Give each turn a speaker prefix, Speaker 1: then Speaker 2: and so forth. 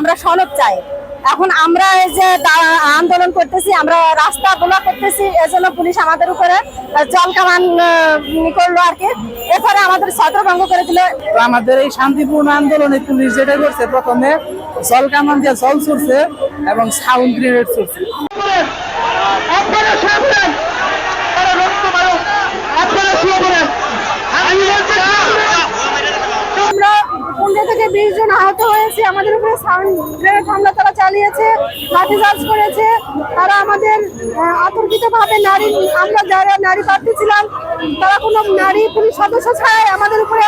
Speaker 1: আমরা সনদ চাই। এখন আমরা যে আন্দোলন করতেছি, আমরা রাস্তা গোলা করতেছি, এজন্য পুলিশ আমাদের উপরে জল কামান করল আর কি। এরপরে আমাদের ছত্রভঙ্গ করে দিল।
Speaker 2: আমাদের এই শান্তিপূর্ণ আন্দোলনে পুলিশ যেটা করছে, প্রথমে জল কামান দিয়ে জল ছুটছে এবং সাউন্ড গ্রেনেড ছুটছে
Speaker 1: আহত আমাদের উপরে সাউন্ড হামলা তারা চালিয়েছে লাঠিচার্জ করেছে। তারা আমাদের আতর্কিত ভাবে নারী, আমরা যারা নারী প্রার্থী ছিলাম, তারা কোনো নারী পুলিশ সদস্য ছাড়াই আমাদের উপরে